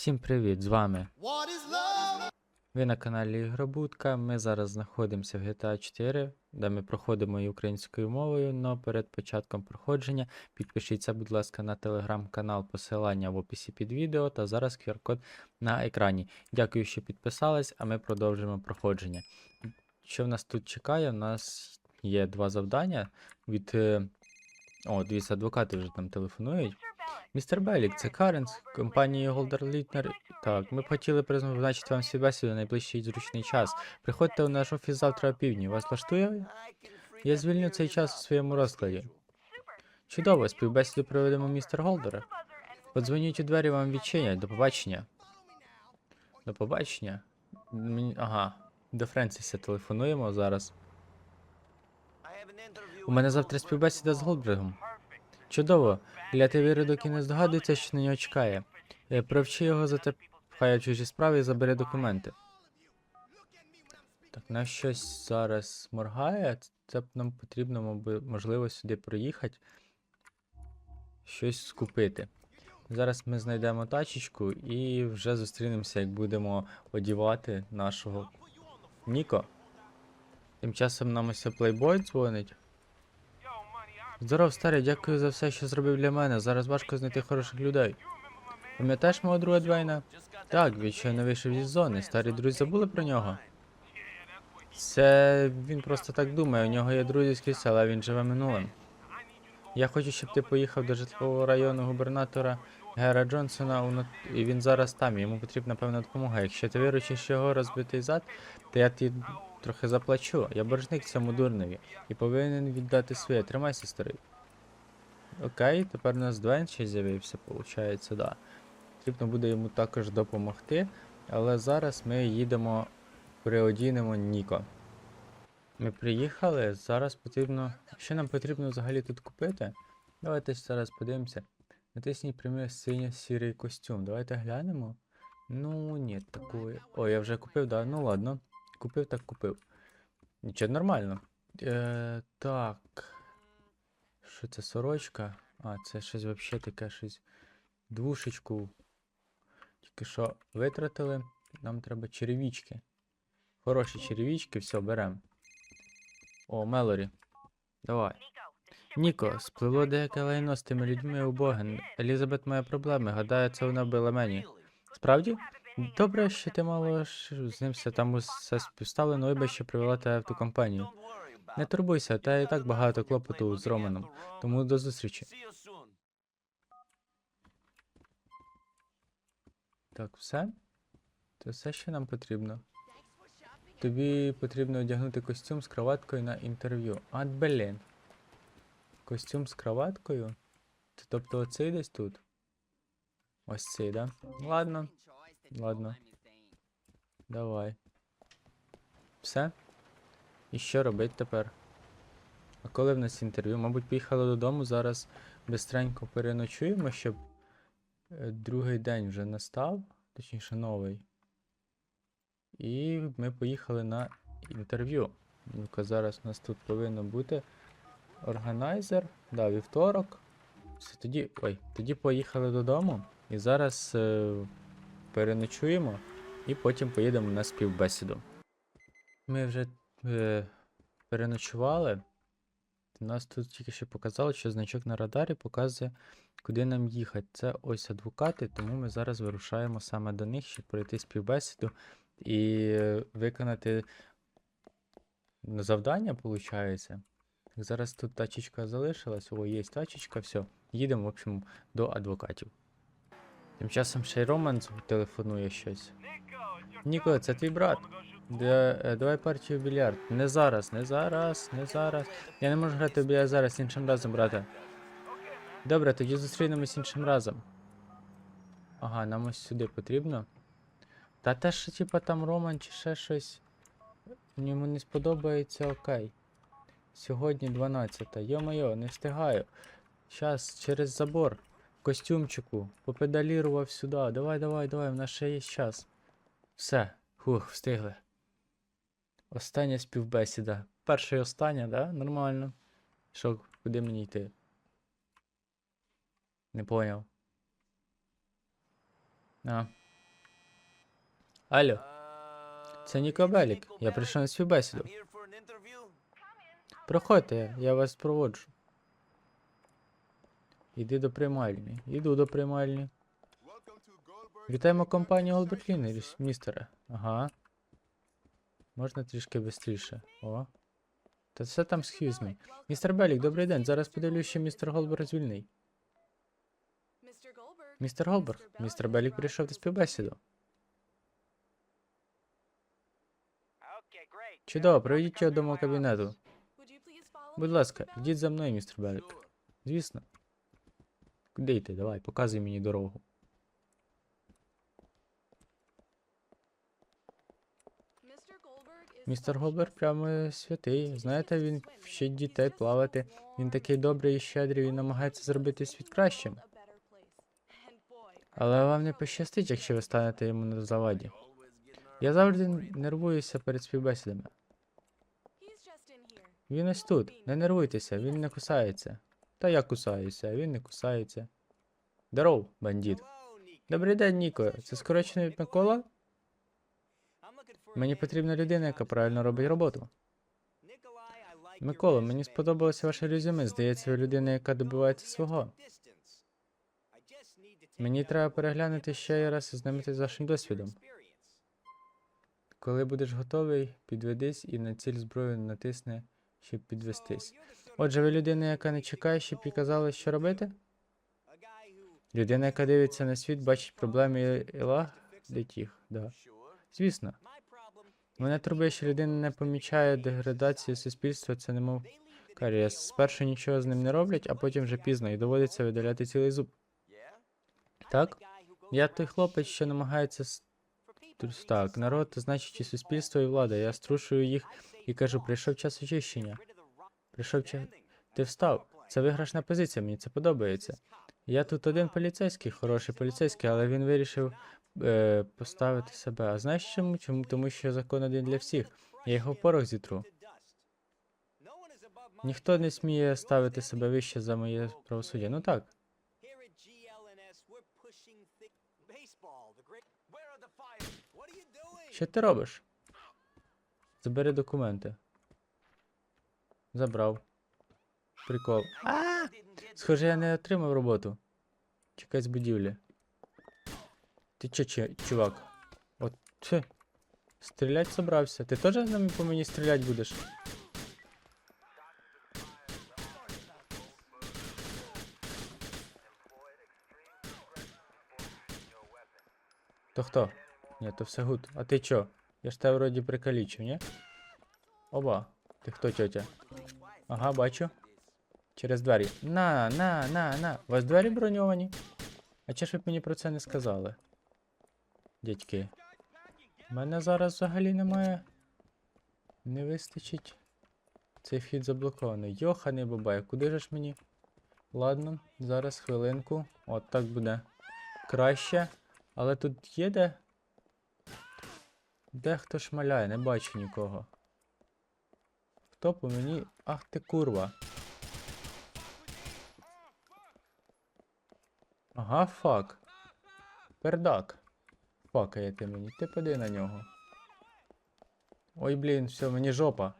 Всім привіт, з вами. Ви на каналі Ігробудка. Ми зараз знаходимося в GTA 4, де ми проходимо і українською мовою. Но перед початком проходження підпишіться, будь ласка, на телеграм-канал, посилання в описі під відео та зараз QR-код на екрані. Дякую, що підписались, а ми продовжуємо проходження. Що в нас тут чекає? У нас є два завдання від. е, О, дивіться, адвокати вже там телефонують. Містер Белік, це Карен з компанії Голдер Літнер. Так, ми б хотіли призначити вам співбесіду на найближчий зручний час. Приходьте у наш офіс завтра о півдні. Вас влаштує? Я звільню цей час у своєму розкладі. Чудово, співбесіду проведемо містер Голдера. Подзвоніть у двері, вам відчинять. До побачення. До побачення. Ага. До Френсіса телефонуємо зараз. У мене завтра співбесіда з Голдбергом. Чудово. Глядя виродок і не здогадується, що на нього чекає. Е, Провчи його за те, хай чужі справи і забере документи. Так, на щось зараз моргає. Це б нам потрібно, можливо, сюди проїхати. Щось скупити. Зараз ми знайдемо тачечку і вже зустрінемося, як будемо одівати нашого Ніко. Тим часом нам ось плейбой дзвонить. Здоров, старий, дякую за все, що зробив для мене. Зараз важко знайти хороших людей. Пам'ятаєш мого друга Двейна? Так, він щойно вийшов із зони. Старі друзі забули про нього. Це він просто так думає, у нього є друзі скрізь, але він живе минулим. Я хочу, щоб ти поїхав до житлового району губернатора Гера Джонсона, і він зараз там, йому потрібна певна допомога. Якщо ти виручиш його розбитий зад, то я тобі трохи заплачу. Я боржник цьому дурневі і повинен віддати своє. Тримайся, старий. Окей, тепер у нас Двейн ще з'явився, виходить, да. Потрібно буде йому також допомогти, але зараз ми їдемо, приодінемо Ніко. Ми приїхали, зараз потрібно. Що нам потрібно взагалі тут купити? Давайте зараз подивимося. Натисніть прямий синьо-сірий костюм. Давайте глянемо. Ну, ні, такої. О, я вже купив, да? Ну ладно. Купив, так купив. Нічого нормально. Е, так. Що це сорочка? А, це щось взагалі таке щось. Двушечку. Тільки що витратили. Нам треба черевічки. Хороші черевічки, все, беремо. О, Мелорі. Давай. Ніко, спливло деяке лайно з тими людьми у Боген. Елізабет має проблеми. Гадаю, це вона вбила мені. Справді? Добре, що ти мало з ним все там усе співставлено, вибач, що привела тебе в ту компанію. Не турбуйся, та і так багато клопоту з Романом. Тому до зустрічі. Так, все? Це все, що нам потрібно. Тобі потрібно одягнути костюм з кроваткою на інтерв'ю. А, блін. Костюм з кроваткою? Тобто оцей десь тут? Ось цей, да? Ладно. Ладно. Давай. Все? І що робити тепер? А коли в нас інтерв'ю? Мабуть, поїхали додому, зараз бистренько переночуємо, щоб е, другий день вже настав, точніше новий. І ми поїхали на інтерв'ю. Ну-ка, зараз у нас тут повинно бути органайзер. Да, вівторок. Все, тоді. Ой, тоді поїхали додому. І зараз е, переночуємо і потім поїдемо на співбесіду. Ми вже е, переночували. Нас тут тільки що показало, що значок на радарі показує, куди нам їхати. Це ось адвокати, тому ми зараз вирушаємо саме до них, щоб пройти співбесіду і е, виконати завдання, виходить. Зараз тут тачечка залишилась. О, є тачечка, все. Їдемо, в общем, до адвокатів. Тим часом ще й Роман телефонує щось. Ніко, це твій брат. Е, давай партію в більярд. Не зараз, не зараз, не зараз. Я не можу грати в більярд зараз іншим разом, брате. Добре, тоді зустрінемось іншим разом. Ага, нам ось сюди потрібно. Та те, що типа там Роман чи ще щось. Йому не сподобається, окей. Сьогодні 12. Йо-моє, не встигаю. Щас, через забор. Костюмчику. Попедалірував сюди. Давай, давай, давай, в нас ще є час. Все, хух, встигли. Остання співбесіда. Перша і остання, да? Нормально. Що, куди мені йти? Не поняв. А, Алло, це Ніко Белік. Я прийшов на співбесіду. Проходьте, я вас проводжу. Іди до приймальні. Іду до приймальні. Вітаємо компанію Голберт Лінеріс, містере. Ага. Можна трішки швидше. О. Та все там схіз me. Містер Белік, добрий день. Зараз подивлюсь, що містер Голберг звільний. Містер Голберг, містер Белік прийшов на співбесіду. Чудово, проведіть його до мого кабінету. Будь ласка, йдіть за мною, містер Белік. Звісно. Куди йти? Давай, показуй мені дорогу. Містер Голберг прямо святий. Знаєте, він вчить дітей плавати. Він такий добрий і щедрий, він намагається зробити світ кращим. Але вам не пощастить, якщо ви станете йому на заваді. Я завжди нервуюся перед співбесідами. Він ось тут. Не нервуйтеся, він не кусається. Та я кусаюся, а він не кусається. Здоров, бандит. Добрий день, Ніко. Це скорочено від Микола? Мені потрібна людина, яка правильно робить роботу. Микола, мені сподобалося ваше резюме. Здається, ви людина, яка добивається свого. Мені треба переглянути ще раз і знайомитися з вашим досвідом. Коли будеш готовий, підведись і на ціль зброю натисни, щоб підвестись. Отже, ви людина, яка не чекає, щоб їй казали, що робити? Людина, яка дивиться на світ, бачить проблеми і лагодить їх, да. Звісно. Мене турбує, що людина не помічає деградації суспільства, це немов карієс. Спершу нічого з ним не роблять, а потім вже пізно і доводиться видаляти цілий зуб. Так? Я той хлопець, що намагається так, народ, значить і суспільство, і влада. Я струшую їх і кажу, прийшов час очищення. Прийшов час. Ти встав. Це виграшна позиція, мені це подобається. Я тут один поліцейський, хороший поліцейський, але він вирішив е, поставити себе. А знаєш чому? Чому? Тому що закон один для всіх. Я його порох зітру. Ніхто не сміє ставити себе вище за моє правосуддя. Ну так. Що ти робиш? Забери документи. Забрав. Прикол. А! Схоже, я не отримав роботу. Чекай з будівлі. Ти че, че, чувак? От чи. Стрілять собрався. Ти теж по мені стрілять будеш? То хто? Ні, то все гуд. А ти чо? Я ж тебе вроді прикалічив, ні? Оба. Ти хто, тьотя? Ага, бачу. Через двері. На, на, на, на. У вас двері броньовані? А чи ж ви б мені про це не сказали? Дядьки. У мене зараз взагалі немає. Не вистачить. Цей вхід заблокований. Йоханий бабай, куди же ж мені? Ладно, зараз хвилинку. От так буде. Краще. Але тут є де? Де хто шмаляє, не бачу нікого. Хто по мені? Ах ти курва. Ага, фак. Пердак. Факає ти мені, ти поди на нього. Ой, блін, все, мені жопа.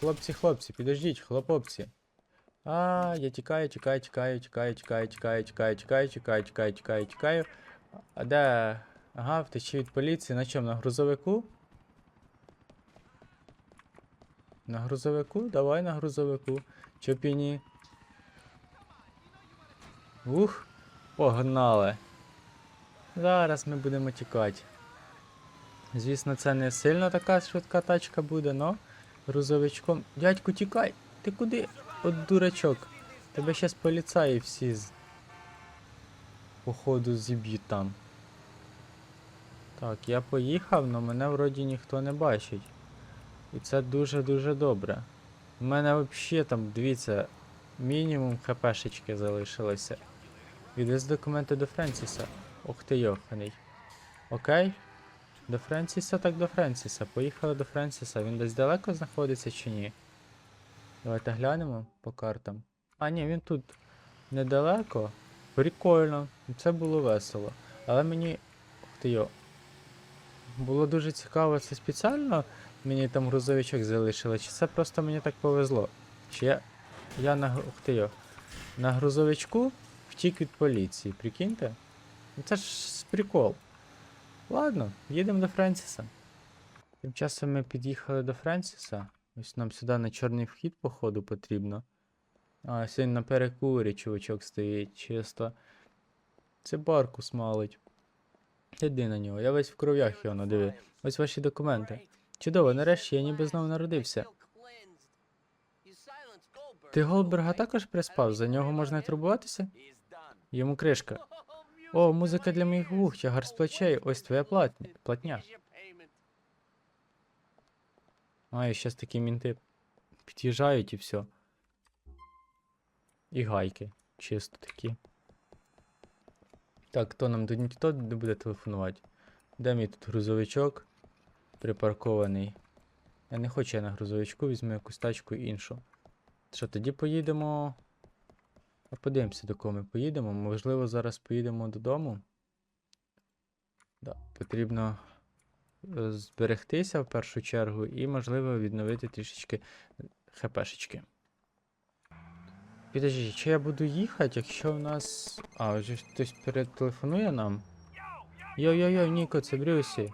Хлопці, хлопці, підождіть, хлопці. А, я тікаю, тікаю, тікаю, тікаю, тікаю, тікаю, тікаю, тікаю, тікаю, тікаю, тікаю, тікаю. А де? Ага, втечі від поліції. На чому? На грузовику? На грузовику? Давай на грузовику. Чопіні. Ух, погнали. Зараз ми будемо тікати. Звісно, це не сильно така швидка тачка буде, но грузовичком. Дядьку, тікай! Ти куди? От дурачок. Тебе щас поліцаї всі. Походу зіб'ють там. Так, я поїхав, але мене вроді ніхто не бачить. І це дуже-дуже добре. У мене взагалі там, дивіться, мінімум хпшечки залишилося. Відвез документи до Френсіса. Ох ти йоханий. Окей. До Френсіса, так до Френсіса. Поїхали до Френсіса. Він десь далеко знаходиться чи ні? Давайте глянемо по картам. А, ні, він тут. недалеко. Прикольно. Це було весело. Але мені. Ти йо. Було дуже цікаво, це спеціально мені там грузовичок залишили, чи це просто мені так повезло? Чи я. Я на. Ух ти йо. На грузовичку втік від поліції, прикиньте? Ну Це ж прикол. Ладно, їдемо до Френсіса. Тим часом ми під'їхали до Френсіса. Ось нам сюди на чорний вхід, походу, потрібно. А, сьогодні на перекурі чувачок стоїть, чисто. Це барку смалить. Іди на нього, я весь в кров'ях його надивив. Ось ваші документи. Чудово, нарешті я ніби знову народився. Ти Голдберга також приспав, за нього можна турбуватися? Йому кришка. О, музика для моїх вух, тягар з плечей, ось твоя платня. платня. А, і щас такі мінти під'їжджають і все. І гайки. Чисто такі. Так, то нам тут ніхто не буде телефонувати. Де мій тут грузовичок? Припаркований. Я не хочу я на грузовичку, візьму якусь тачку іншу. Що, тоді поїдемо. А подивимося, до кого ми поїдемо. Можливо, зараз поїдемо додому. Да, потрібно е, зберегтися в першу чергу і, можливо, відновити трішечки хпшечки. Підожди, чи я буду їхати, якщо в нас. А, вже хтось перетелефонує нам? Йо-йо-йо, Ніко, це Брюсі.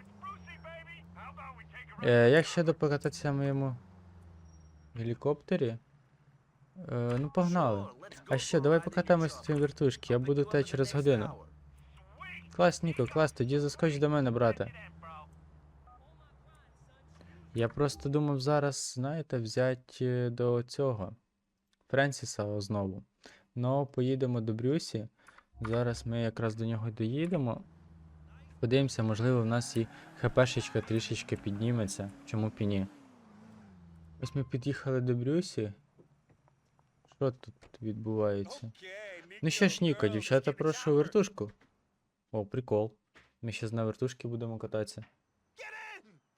Е, як ще покататися на моєму гелікоптері? Е, ну, погнали. А що, давай покатаємось на вертушці, я буду те через годину. Клас, Ніко, клас, тоді заскоч до мене, брате. Я просто думав зараз, знаєте, взяти до цього Френсіса знову. Ну, поїдемо до Брюсі. Зараз ми якраз до нього доїдемо. Подивимося, можливо, в нас і ХПшечка трішечки підніметься. Чому б і ні? Ось ми під'їхали до Брюсі. Що тут відбувається? Ну що ж, Ніко, дівчата, прошу вертушку. О, прикол. Ми ще на вертушки будемо кататися.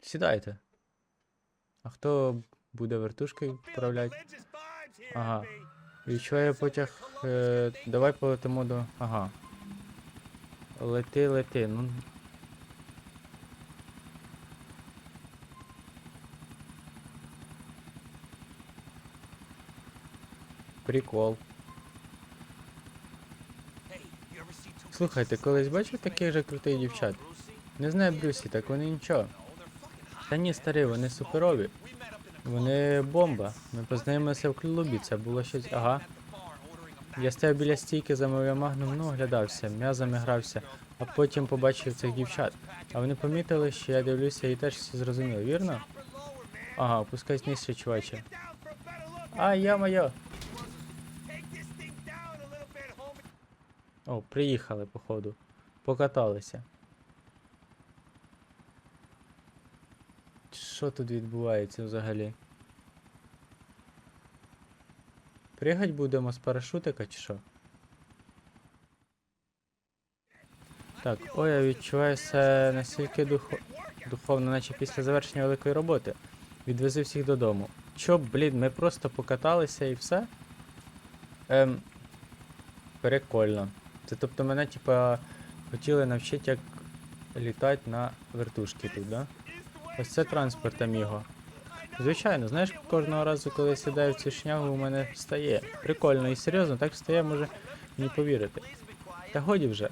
Сідайте. А хто буде вертушкою управляти? Ага. Відчуваю потяг. Е, давай полетимо до. Ага. Лети, лети. Ну. Прикол. Слухайте, колись бачив таких же крутих дівчат? Не знаю Брюсі, так вони нічого. Та ні, старі, вони суперові. Вони бомба. Ми познайомилися в клубі, це було щось. Ага. Я стояв біля стійки, замовив магнум, ну, оглядався, м'язами грався, а потім побачив цих дівчат. А вони помітили, що я дивлюся і теж все зрозумів, вірно? Ага, опускайся нижче, чуваче. А, я моя. О, приїхали, походу. Покаталися. Що тут відбувається взагалі? Пригать будемо з парашутика чи що? Так, ой, я відчуваю себе настільки духо... духовно, наче після завершення великої роботи. Відвези всіх додому. Чо, блін, ми просто покаталися і все? Ем. Прикольно. Це тобто мене, типа, хотіли навчити, як літати на вертушки тут, да? Ось це транспорт, аміго. Звичайно, знаєш, кожного разу, коли я сідаю в цю шнягу, у мене встає. Прикольно і серйозно, так встає, може не повірити. Та годі вже.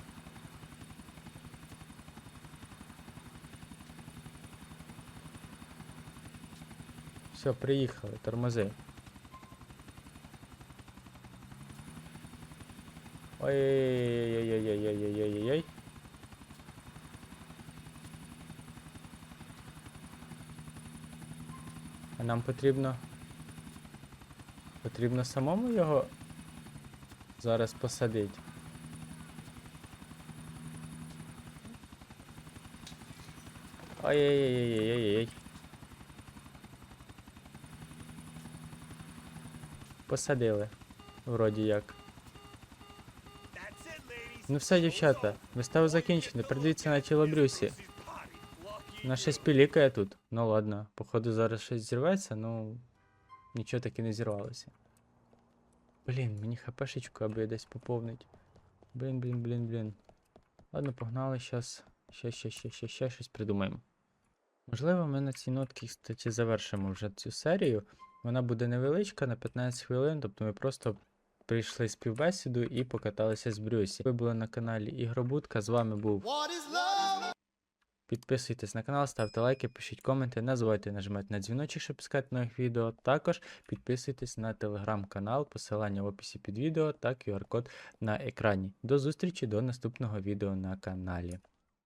Все, приїхали, тормози. Ой-ой-ой-ой-ой-ой-ой-ой-ой-ой. А нам потрібно. Потрібно самому його зараз посадити. Ой-ой-ой-ой-ой-ой. Посадили. Вроді як. Ну все, дівчата, вистава закінчена. Придивіться на тіло Брюсі. На щось пілікає тут. Ну ладно, походу зараз щось зірветься, ну нічого таки не зірвалося. Блін, мені хпшечку, аби десь поповнить. Блін, блін, блін, блін. Ладно, погнали, щас. Ще, ще, ще, ще, ще щось придумаємо. Можливо, ми на цій нотці, кстати, завершимо вже цю серію. Вона буде невеличка на 15 хвилин, тобто ми просто прийшли співбесіду і покаталися з Брюсі. Ви були на каналі Ігробудка. З вами був. Підписуйтесь на канал, ставте лайки, пишіть коменти, не забувайте нажимати на дзвіночок, щоб пускати нових відео. Також підписуйтесь на телеграм-канал, посилання в описі під відео та QR-код на екрані. До зустрічі до наступного відео на каналі.